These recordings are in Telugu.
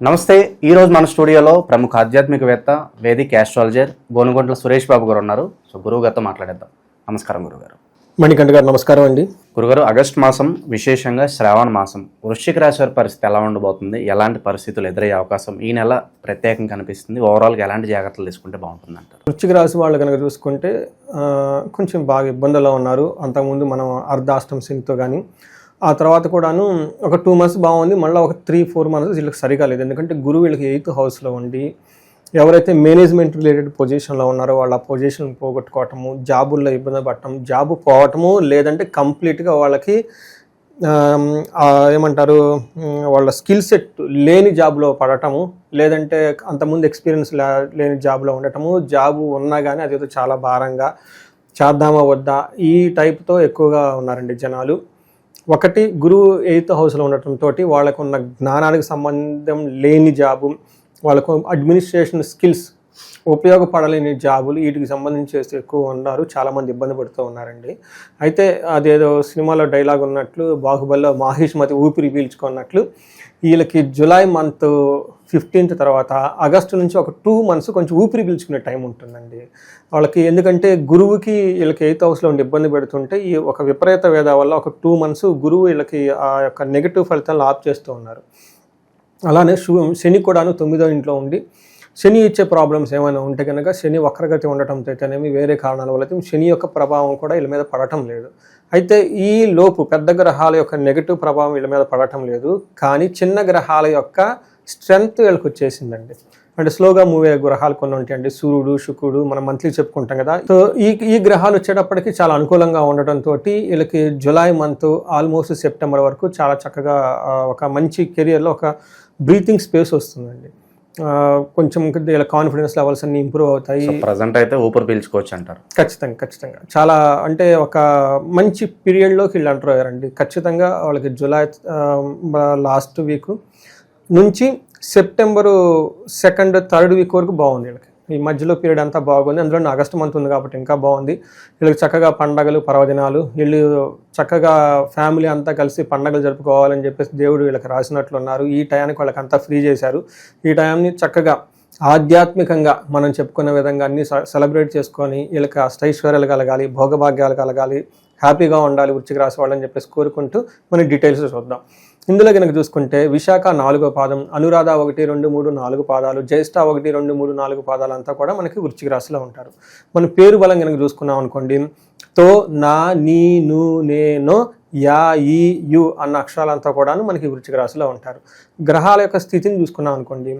నమస్తే ఈ రోజు మన స్టూడియోలో ప్రముఖ ఆధ్యాత్మికవేత్త వేదిక్ ఆస్ట్రాలజర్ గోనుగొంట్ల సురేష్ బాబు గారు ఉన్నారు. సో గురువు గారితో మాట్లాడేద్దాం. నమస్కారం గురుగారు. మణికంఠ గారు నమస్కారం అండి. గురుగారు ఆగస్ట్ మాసం విశేషంగా శ్రావణ మాసం వృశ్చిక రాశి వారి పరిస్థితి ఎలా ఉండబోతుంది? ఎలాంటి పరిస్థితులు ఎదురయ్యే అవకాశం ఈ నెల ప్రత్యేకంగా కనిపిస్తుంది. ఓవరాల్గా ఎలాంటి జాగ్రత్తలు తీసుకుంటే బాగుంటుంది అంటారు వృశ్చిక రాశి వాళ్ళు కనుక చూసుకుంటే కొంచెం బాగా ఇబ్బందుల్లో ఉన్నారు. అంతకుముందు మనం అర్ధాష్టం సింగ్తో కానీ ఆ తర్వాత కూడాను ఒక టూ మంత్స్ బాగుంది. మళ్ళీ ఒక త్రీ ఫోర్ మంత్స్ వీళ్ళకి సరిగా లేదు. ఎందుకంటే గురువు వీళ్ళకి ఎయిత్ హౌస్లో ఉండి ఎవరైతే మేనేజ్మెంట్ రిలేటెడ్ పొజిషన్లో ఉన్నారో వాళ్ళ పొజిషన్ పోగొట్టుకోవటము జాబుల్లో ఇబ్బంది పడటం జాబు పోవటము లేదంటే కంప్లీట్గా వాళ్ళకి ఏమంటారు వాళ్ళ స్కిల్ సెట్ లేని జాబ్లో పడటము లేదంటే అంతకుముందు ఎక్స్పీరియన్స్ లేని జాబ్లో ఉండటము జాబు ఉన్నా కానీ అదేదో చాలా భారంగా చేద్దామా వద్దా ఈ టైప్తో ఎక్కువగా ఉన్నారండి జనాలు. ఒకటి గురువు ఎయిత్ హౌస్లో ఉండటంతో వాళ్ళకు ఉన్న జ్ఞానానికి సంబంధం లేని జాబు వాళ్ళకు అడ్మినిస్ట్రేషన్ స్కిల్స్ ఉపయోగపడలేని జాబులు వీటికి సంబంధించి చేస్తే ఎక్కువ ఉన్నారు. చాలామంది ఇబ్బంది పడుతూ ఉన్నారండి. అయితే అదేదో సినిమాలో డైలాగ్ ఉన్నట్లు బాహుబలిలో మాహిష్మతి ఊపిరి పీల్చుకున్నట్లు వీళ్ళకి జులై మంత్ ఫిఫ్టీన్త్ తర్వాత ఆగస్టు నుంచి ఒక టూ మంత్స్ కొంచెం ఊపిరి పీల్చుకునే టైం ఉంటుందండి. వాళ్ళకి ఎందుకంటే గురువుకి వీళ్ళకి ఎయిత్ హౌస్లో ఉండి ఇబ్బంది పెడుతుంటే ఈ ఒక విపరీత వేద వల్ల ఒక టూ మంత్స్ గురువు వీళ్ళకి ఆ యొక్క నెగిటివ్ ఫలితాలను ఆప్ చేస్తూ ఉన్నారు. అలానే శని కూడాను తొమ్మిదో ఇంట్లో ఉండి శని ఇచ్చే ప్రాబ్లమ్స్ ఏమైనా ఉంటే కనుక శని వక్రగతి ఉండటంతో అయితేనేమి వేరే కారణాల వల్ల అయితే శని యొక్క ప్రభావం కూడా వీళ్ళ మీద పడటం లేదు. అయితే ఈ లోపు పెద్ద గ్రహాల యొక్క నెగిటివ్ ప్రభావం వీళ్ళ మీద పడటం లేదు. కానీ చిన్న గ్రహాల యొక్క స్ట్రెంగ్త్ వీళ్ళకి వచ్చేసిందండి. అంటే స్లోగా మూవ్ అయ్యే గ్రహాలు కొన్ని ఉంటాయండి. సూర్యుడు శుక్రుడు మనం మంత్లీ చెప్పుకుంటాం కదా. సో ఈ ఈ గ్రహాలు వచ్చేటప్పటికి చాలా అనుకూలంగా ఉండటంతో వీళ్ళకి జులై మంత్ ఆల్మోస్ట్ సెప్టెంబర్ వరకు చాలా చక్కగా ఒక మంచి కెరియర్లో ఒక బ్రీతింగ్ స్పేస్ వస్తుందండి. కొంచెం వీళ్ళ కాన్ఫిడెన్స్ లెవెల్స్ అన్ని ఇంప్రూవ్ అవుతాయి. ప్రజెంట్ అయితే ఊపిరి పీల్చుకోవచ్చు అంటారు. ఖచ్చితంగా ఖచ్చితంగా. చాలా అంటే ఒక మంచి పీరియడ్లోకి వీళ్ళు అయ్యారండి. ఖచ్చితంగా వాళ్ళకి జూలై లాస్ట్ వీక్ నుంచి సెప్టెంబరు సెకండ్ థర్డ్ వీక్ వరకు బాగుంది వీళ్ళకి. ఈ మధ్యలో పీరియడ్ అంతా బాగుంది. అందులో ఆగస్ట్ మంత్ ఉంది కాబట్టి ఇంకా బాగుంది. వీళ్ళకి చక్కగా పండగలు పర్వదినాలు వీళ్ళు చక్కగా ఫ్యామిలీ అంతా కలిసి పండగలు జరుపుకోవాలని చెప్పేసి దేవుడు వీళ్ళకి రాసినట్లు ఉన్నారు. ఈ టయానికి వాళ్ళకి అంతా ఫ్రీ చేశారు. ఈ టైంని చక్కగా ఆధ్యాత్మికంగా మనం చెప్పుకున్న విధంగా అన్ని సెలబ్రేట్ చేసుకొని వీళ్ళకి అష్టైశ్వర్యాలు కలగాలి భోగభాగ్యాలు కలగాలి హ్యాపీగా ఉండాలి వృత్తికి రాసేవాళ్ళని చెప్పేసి కోరుకుంటూ మనం డీటెయిల్స్ చూద్దాం. ఇందులో కనుక చూసుకుంటే విశాఖ నాలుగో పాదం అనురాధ ఒకటి రెండు మూడు నాలుగు పాదాలు జ్యేష్ఠ ఒకటి రెండు మూడు నాలుగు పాదాలు అంతా కూడా మనకి వృచ్చిక రాశిలో ఉంటారు. మన పేరు బలం కనుక చూసుకున్నాం అనుకోండి తో నా నీ ను నేనో యా ఈ యు అన్న అక్షరాలంతా కూడాను మనకి వృచ్చిక రాశిలో ఉంటారు. గ్రహాల యొక్క స్థితిని చూసుకున్నాం అనుకోండి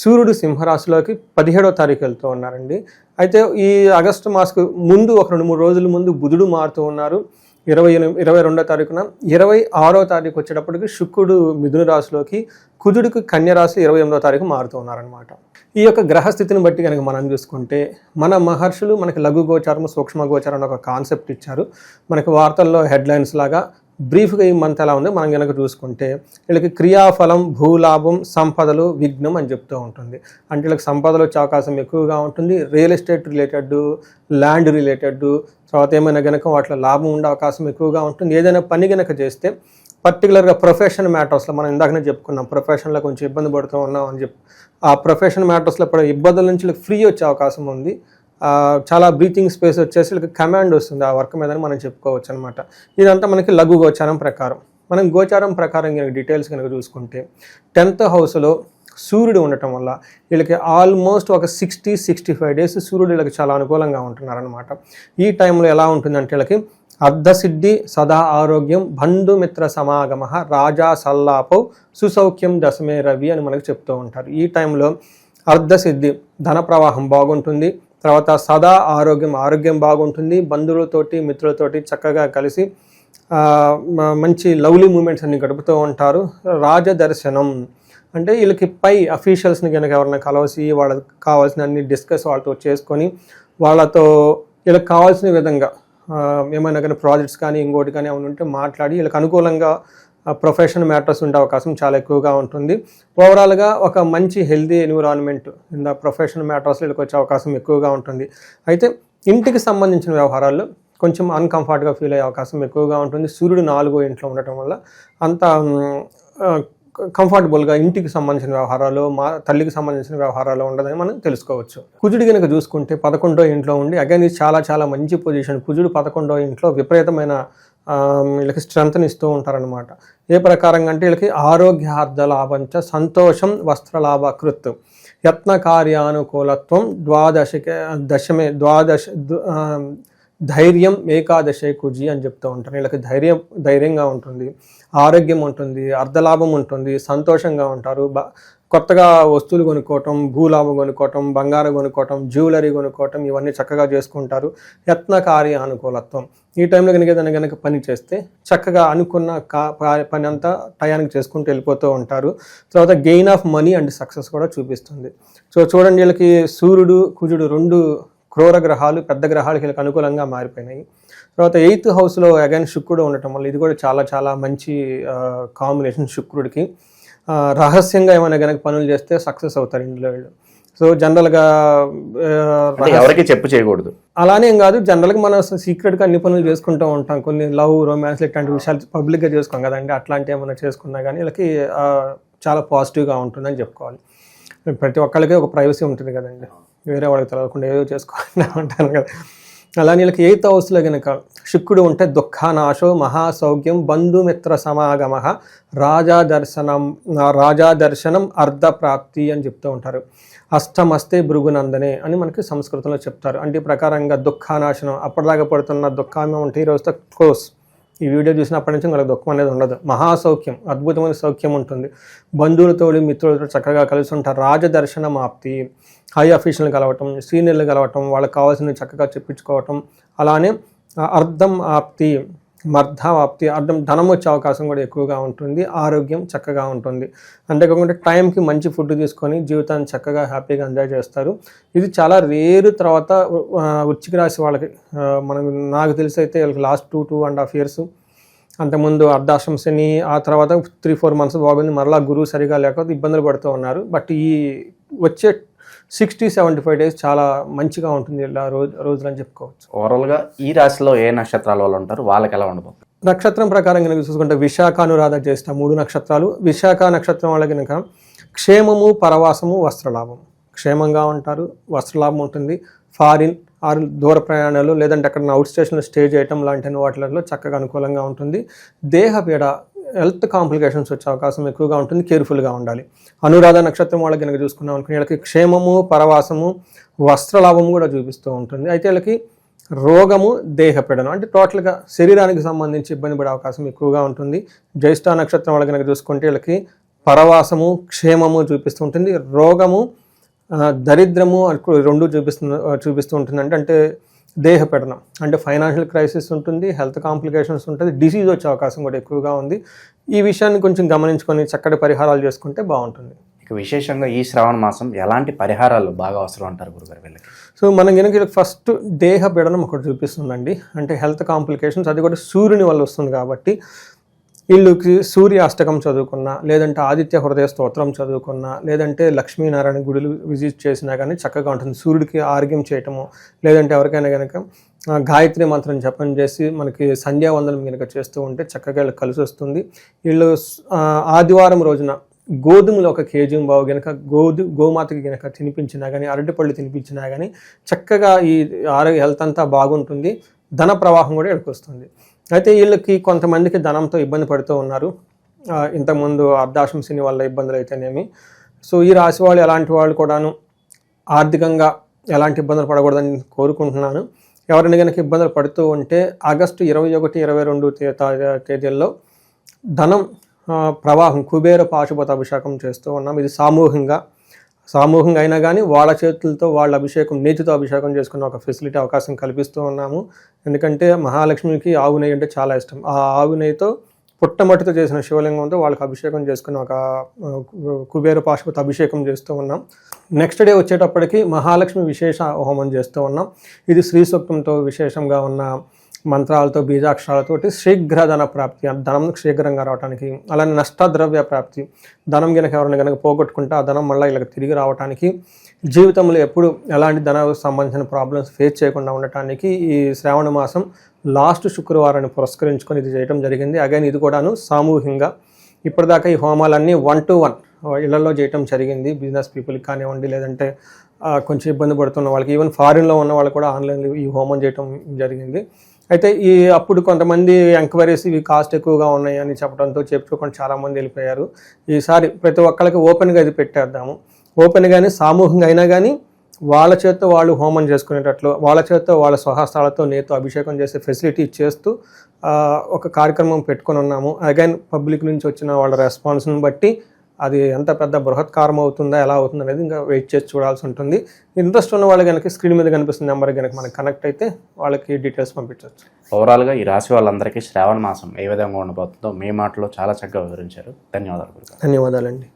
సూర్యుడు సింహరాశిలోకి పదిహేడో తారీఖు వెళ్తూ ఉన్నారండి. అయితే ఈ ఆగస్టు మాసకు ముందు ఒక రెండు మూడు రోజుల ముందు బుధుడు మారుతూ ఉన్నారు. ఇరవై ఎనిమిది ఇరవై రెండో తారీఖున ఇరవై ఆరో తారీఖు వచ్చేటప్పటికి శుక్రుడు మిథున రాశిలోకి కుజుడికి కన్య రాశి ఇరవై ఎనిమిదో తారీఖు మారుతూ ఉన్నారనమాట ఈ యొక్క గ్రహస్థితిని బట్టి కనుక మనం చూసుకుంటే మన మహర్షులు మనకి లఘు గోచారము సూక్ష్మ గోచారం అనే ఒక కాన్సెప్ట్ ఇచ్చారు. మనకి వార్తల్లో హెడ్లైన్స్ లాగా బ్రీఫ్గా ఈ మంత్ ఎలా ఉంది మనం కనుక చూసుకుంటే వీళ్ళకి క్రియాఫలం భూలాభం సంపదలు విఘ్నం అని చెప్తూ ఉంటుంది. అంటే వీళ్ళకి సంపదలు వచ్చే అవకాశం ఎక్కువగా ఉంటుంది. Real estate related land related తర్వాత ఏమైనా గనక వాటిలో లాభం ఉండే అవకాశం ఎక్కువగా ఉంటుంది. ఏదైనా పని గనక చేస్తే పర్టికులర్గా ప్రొఫెషన్ మ్యాటర్స్లో మనం ఇందాకనే చెప్పుకున్నాం ప్రొఫెషన్లో కొంచెం ఇబ్బంది పడుతూ ఉన్నాం అని చెప్పి. ఆ ప్రొఫెషన్ మ్యాటర్స్లో పడే ఇబ్బందుల నుంచి వీళ్ళకి ఫ్రీ వచ్చే అవకాశం ఉంది. చాలా బ్రీతింగ్ స్పేస్ వచ్చేసి వీళ్ళకి కమాండ్ వస్తుంది ఆ వర్క్ మీద మనం చెప్పుకోవచ్చు అనమాట ఇదంతా మనకి లఘు గోచారం ప్రకారం. మనం గోచారం ప్రకారం కనుక డీటెయిల్స్ కనుక చూసుకుంటే టెన్త్ హౌస్లో సూర్యుడు ఉండటం వల్ల వీళ్ళకి ఆల్మోస్ట్ ఒక సిక్స్టీ సిక్స్టీ ఫైవ్ డేస్ సూర్యుడు వీళ్ళకి చాలా అనుకూలంగా ఉంటున్నారనమాట ఈ టైంలో ఎలా ఉంటుందంటే వీళ్ళకి అర్ధసిద్ధి సదా ఆరోగ్యం బంధుమిత్ర సమాగమ రాజా సల్లాపౌ సుసౌఖ్యం దశమే రవి అని మనకు చెప్తూ ఉంటారు. ఈ టైంలో అర్ధసిద్ధి ధన ప్రవాహం బాగుంటుంది తర్వాత సదా ఆరోగ్యం ఆరోగ్యం బాగుంటుంది. బంధువులతోటి మిత్రులతోటి చక్కగా కలిసి మంచి లవ్లీ మూమెంట్స్ అన్ని గడుపుతూ ఉంటారు. రాజదర్శనం అంటే వీళ్ళకి పై అఫీషియల్స్ని కనుక ఎవరైనా కలవసి వాళ్ళకి కావాల్సిన అన్ని డిస్కస్ వాళ్ళతో చేసుకొని వాళ్ళతో వీళ్ళకి కావాల్సిన విధంగా ఏమైనా కానీ ప్రాజెక్ట్స్ కానీ ఇంకోటి కానీ ఏమైనా ఉంటే మాట్లాడి వీళ్ళకి అనుకూలంగా ప్రొఫెషన్ మ్యాటర్స్ ఉండే అవకాశం చాలా ఎక్కువగా ఉంటుంది. ఓవరాల్గా ఒక మంచి healthy environment in the profession matters వీళ్ళకి వచ్చే అవకాశం ఎక్కువగా ఉంటుంది. అయితే ఇంటికి సంబంధించిన వ్యవహారాల్లో కొంచెం అన్కంఫర్ట్గా ఫీల్ అయ్యే అవకాశం ఎక్కువగా ఉంటుంది. సూర్యుడు నాలుగో ఇంట్లో ఉండటం వల్ల అంత కంఫర్టబుల్గా ఇంటికి సంబంధించిన వ్యవహారాలు మా తల్లికి సంబంధించిన వ్యవహారాలు ఉండదని మనం తెలుసుకోవచ్చు. కుజుడు కనుక చూసుకుంటే పదకొండో ఇంట్లో ఉండి అగైన్ ఇది చాలా చాలా మంచి పొజిషన్ కుజుడు పదకొండో ఇంట్లో విపరీతమైన వీళ్ళకి స్ట్రెంత్ని ఇస్తూ ఉంటారనమాట ఏ ప్రకారంగా అంటే వీళ్ళకి ఆరోగ్యార్థ లాభంచ సంతోషం వస్త్రలాభ కృత్ యత్న కార్యానుకూలత్వం ద్వాదశకి దశమే ద్వాదశ ధైర్యం ఏకాదశే కుజి అని చెప్తూ ఉంటారు. వీళ్ళకి ధైర్యం ధైర్యంగా ఉంటుంది ఆరోగ్యం ఉంటుంది అర్ధలాభం ఉంటుంది సంతోషంగా ఉంటారు బా కొత్తగా వస్తువులు కొనుక్కోవటం భూలాభం కొనుక్కోవటం బంగారం కొనుక్కోవటం జ్యువెలరీ కొనుక్కోవటం ఇవన్నీ చక్కగా చేసుకుంటారు. యత్న కార్య అనుకూలత్వం. ఈ టైంలో కనుక ఏదైనా కనుక పని చేస్తే చక్కగా అనుకున్న కా ప- పని అంతా టయానికి చేసుకుంటూ వెళ్ళిపోతూ ఉంటారు. తర్వాత gain of money and success కూడా చూపిస్తుంది. సో చూడండి వీళ్ళకి సూర్యుడు కుజుడు రెండు క్రూర గ్రహాలు పెద్ద గ్రహాలకి వీళ్ళకి అనుకూలంగా మారిపోయినాయి. తర్వాత ఎయిత్ హౌస్లో అగైన్ శుక్రుడు ఉండటం వల్ల ఇది కూడా చాలా చాలా మంచి కాంబినేషన్ శుక్రుడికి. రహస్యంగా ఏమైనా కనుక పనులు చేస్తే సక్సెస్ అవుతారు ఇందులో వీళ్ళు. సో జనరల్గా ఎవరికి చెప్పు చేయకూడదు. అలానే కాదు జనరల్గా మనం సీక్రెట్గా అన్ని పనులు చేసుకుంటూ ఉంటాం. కొన్ని లవ్ రొమాన్స్ ఇట్లాంటి విషయాలు పబ్లిక్గా చేసుకోం కదండి అట్లాంటి ఏమైనా చేసుకున్నా కానీ వీళ్ళకి చాలా పాజిటివ్గా ఉంటుందని చెప్పుకోవాలి. ప్రతి ఒక్కళ్ళకి ఒక ప్రైవసీ ఉంటుంది కదండి. వేరే వాళ్ళకి తెలియకుండా ఏదో చేసుకోవాలని ఉంటాను కదా. అలా వీళ్ళకి ఎయిత్ హౌస్లో కనుక శుక్రుడు ఉంటే దుఃఖానాశో మహాసౌఖ్యం బంధుమిత్ర సమాగమ రాజా దర్శనం రాజా దర్శనం అర్ధప్రాప్తి అని చెప్తూ ఉంటారు. అష్టమస్తే భృగునందనే అని మనకి సంస్కృతంలో చెప్తారు. అంటే ప్రకారంగా దుఃఖానాశనం అప్పటిదాకా పడుతున్న దుఃఖాన్ని ఉంటే ఈ రోజుతో క్లోజ్. ఈ వీడియో చూసినప్పటి నుంచి మనకు దుఃఖం అనేది ఉండదు. మహాసౌఖ్యం అద్భుతమైన సౌఖ్యం ఉంటుంది. బంధువులతో మిత్రులతో చక్కగా కలిసి ఉంటారు రాజదర్శనం ఆప్తి హై అఫీషియల్ కలవటం సీనియర్లు కలవటం వాళ్ళకి కావాల్సినవి చక్కగా చెప్పించుకోవటం అలానే అర్థం ఆప్తి మర్ధం అర్థం ధనం వచ్చే అవకాశం కూడా ఎక్కువగా ఉంటుంది ఆరోగ్యం చక్కగా ఉంటుంది. అంతేకాకుండా టైంకి మంచి ఫుడ్ తీసుకొని జీవితాన్ని చక్కగా హ్యాపీగా ఎంజాయ్ చేస్తారు. ఇది చాలా రేరు తర్వాత వృచ్చికి రాసి రాశి వాళ్ళకి మనకు నాకు తెలిసి అయితే వీళ్ళకి last two two and half years అంతకుముందు అర్ధాశ్రమ శని ఆ తర్వాత త్రీ ఫోర్ మంత్స్ బాగుంది. మరలా గురువు సరిగా లేకపోతే ఇబ్బందులు పడుతూ ఉన్నారు. బట్ ఈ వచ్చే సిక్స్టీ సెవెంటీ ఫైవ్ డేస్ చాలా మంచిగా ఉంటుంది ఇలా రోజు రోజులు అని చెప్పుకోవచ్చు. ఓవరాల్గా ఈ రాశిలో ఏ నక్షత్రాల వాళ్ళు ఉంటారు? వాళ్ళకి ఎలా ఉండబోతుంది? నక్షత్రం ప్రకారం కనుక చూసుకుంటే విశాఖ అనురాధ జ్యేష్ఠ మూడు నక్షత్రాలు. విశాఖ నక్షత్రం వాళ్ళ కనుక క్షేమము పరవాసము వస్త్రలాభం. క్షేమంగా ఉంటారు వస్త్రలాభం ఉంటుంది. ఫారిన్ ఆర్ దూర ప్రయాణాలు లేదంటే అక్కడ అవుట్ స్టేషన్లో స్టే చేయటం లాంటి వాటిలలో చక్కగా అనుకూలంగా ఉంటుంది. దేహ పీడ హెల్త్ కాంప్లికేషన్స్ వచ్చే అవకాశం ఎక్కువగా ఉంటుంది కేర్ఫుల్గా ఉండాలి. అనురాధ నక్షత్రం వాళ్ళకి కనుక చూసుకున్నాం అనుకుని వీళ్ళకి క్షేమము పరవాసము వస్త్రలాభము కూడా చూపిస్తూ ఉంటుంది. అయితే వీళ్ళకి రోగము దేహపీడనం అంటే టోటల్గా శరీరానికి సంబంధించి ఇబ్బంది పడే అవకాశం ఎక్కువగా ఉంటుంది. జ్యేష్ఠ నక్షత్రం వాళ్ళకి కనుక చూసుకుంటే వీళ్ళకి పరవాసము క్షేమము చూపిస్తూ ఉంటుంది. రోగము దరిద్రము రెండు చూపిస్తు చూపిస్తూ ఉంటుంది అంటే అంటే దేహపీడనం. అంటే ఫైనాన్షియల్ క్రైసిస్ ఉంటుంది హెల్త్ కాంప్లికేషన్స్ ఉంటుంది డిసీజ్ వచ్చే అవకాశం కూడా ఎక్కువగా ఉంది. ఈ విషయాన్ని కొంచెం గమనించుకొని చక్కటి పరిహారాలు చేసుకుంటే బాగుంటుంది. ఇక విశేషంగా ఈ శ్రావణ మాసం ఎలాంటి పరిహారాలు బాగా అవసరం అంటారు గురుగారు వీళ్ళకి? సో మనం కనుక ఫస్ట్ దేహ పీడనం ఒకటి చూపిస్తుందండి. అంటే హెల్త్ కాంప్లికేషన్స్ అది కూడా సూర్యుని వల్ల వస్తుంది కాబట్టి వీళ్ళు సూర్య అష్టకం చదువుకున్నా లేదంటే ఆదిత్య హృదయ స్తోత్రం చదువుకున్నా లేదంటే లక్ష్మీనారాయణ గుడులు విజిట్ చేసినా కానీ చక్కగా ఉంటుంది. సూర్యుడికి ఆరోగ్యం చేయటము లేదంటే ఎవరికైనా కనుక గాయత్రి మంత్రం జపం చేసి మనకి సంధ్యావందనం కనుక చేస్తూ ఉంటే చక్కగా వీళ్ళకి కలిసి వస్తుంది. వీళ్ళు ఆదివారం రోజున గోధుమలు ఒక కేజీ బావు గనక గోధు గోమాతకి గనక తినిపించినా కానీ అరటిపళ్ళు తినిపించినా కానీ చక్కగా ఈ ఆరోగ్య హెల్త్ అంతా బాగుంటుంది. ధన ప్రవాహం కూడా ఇక్కడికి వస్తుంది. అయితే వీళ్ళకి కొంతమందికి ధనంతో ఇబ్బంది పడుతూ ఉన్నారు. ఇంతకుముందు అర్ధాశం శని వల్ల ఇబ్బందులు అయితేనేమి. సో ఈ రాశి వాళ్ళు ఎలాంటి వాళ్ళు కూడాను ఆర్థికంగా ఎలాంటి ఇబ్బందులు పడకూడదని కోరుకుంటున్నాను. ఎవరైనా కనుక ఇబ్బందులు పడుతూ ఉంటే ఆగస్టు ఇరవై ఒకటి ఇరవై రెండు తే- తేదీల్లో ధనం ప్రవాహం కుబేర పాశుపత అభిషేకం చేస్తూ ఉన్నాం. ఇది సామూహికంగా సామూహికంగా అయినా కానీ వాళ్ళ చేతులతో వాళ్ళ అభిషేకం నేతితో అభిషేకం చేసుకున్న ఒక ఫెసిలిటీ అవకాశం కల్పిస్తూ ఉన్నాము. ఎందుకంటే మహాలక్ష్మికి ఆవు నెయ్యి అంటే చాలా ఇష్టం. ఆ ఆవు నెయ్యితో పుట్టమట్టితో చేసిన శివలింగంతో వాళ్ళకి అభిషేకం చేసుకుని ఒక కుబేర పాశుపతి అభిషేకం చేస్తూ ఉన్నాం. నెక్స్ట్ డే వచ్చేటప్పటికి మహాలక్ష్మి విశేష హోమం చేస్తూ ఉన్నాం. ఇది శ్రీ సూక్తంతో విశేషంగా ఉన్న మంత్రాలతో బీజాక్షరాలతోటి శీఘ్ర ధన ప్రాప్తి ధనం శీఘ్రంగా రావడానికి అలానే నష్టద్రవ్య ప్రాప్తి ధనం కనుక ఎవరైనా కనుక పోగొట్టుకుంటే ఆ ధనం మళ్ళీ ఇలా తిరిగి రావడానికి జీవితంలో ఎప్పుడు ఎలాంటి ధన సంబంధించిన ప్రాబ్లమ్స్ ఫేస్ చేయకుండా ఉండటానికి ఈ శ్రావణ మాసం లాస్ట్ శుక్రవారాన్ని పురస్కరించుకొని ఇది చేయడం జరిగింది. అగైన్ ఇది కూడాను సామూహికంగా ఇప్పటిదాకా ఈ హోమాలన్నీ వన్ టు వన్ ఇళ్ళలో చేయటం జరిగింది. బిజినెస్ పీపుల్కి కానివ్వండి లేదంటే కొంచెం ఇబ్బంది పడుతున్న వాళ్ళకి ఈవెన్ ఫారిన్లో ఉన్న వాళ్ళు కూడా ఆన్లైన్లో ఈ హోమం చేయటం జరిగింది. అయితే ఈ అప్పుడు కొంతమంది ఎంక్వైరీస్ ఇవి కాస్ట్ ఎక్కువగా ఉన్నాయి అని చెప్పడంతో చెప్పుకోకుండా చాలామంది వెళ్ళిపోయారు. ఈసారి ప్రతి ఒక్కరికి ఓపెన్గా ఇది పెట్టేద్దాము. ఓపెన్గానే సామూహికంగా అయినా కానీ వాళ్ళ చేత్తో వాళ్ళు హోమం చేసుకునేటట్లు వాళ్ళ చేత్తో వాళ్ళ స్వహస్తాలతో నేతో అభిషేకం చేసే ఫెసిలిటీ చేస్తూ ఒక కార్యక్రమం పెట్టుకొని ఉన్నాము. అగైన్ పబ్లిక్ నుంచి వచ్చిన వాళ్ళ రెస్పాన్స్ని బట్టి అది ఎంత పెద్ద బృహత్కారం అవుతుందా ఎలా అవుతుంది అనేది ఇంకా వెయిట్ చేసి చూడాల్సి ఉంటుంది. ఇంట్రెస్ట్ ఉన్న వాళ్ళు కనుక స్క్రీన్ మీద కనిపిస్తున్న నెంబర్ కనుక మనకి కనెక్ట్ అయితే వాళ్ళకి డీటెయిల్స్ పంపించవచ్చు. ఓవరాల్గా ఈ రాశి వాళ్ళందరికీ శ్రావణ మాసం ఏ విధంగా ఉండబోతుందో మీ మాటలో చాలా చక్కగా వివరించారు. ధన్యవాదాలు ధన్యవాదాలండి.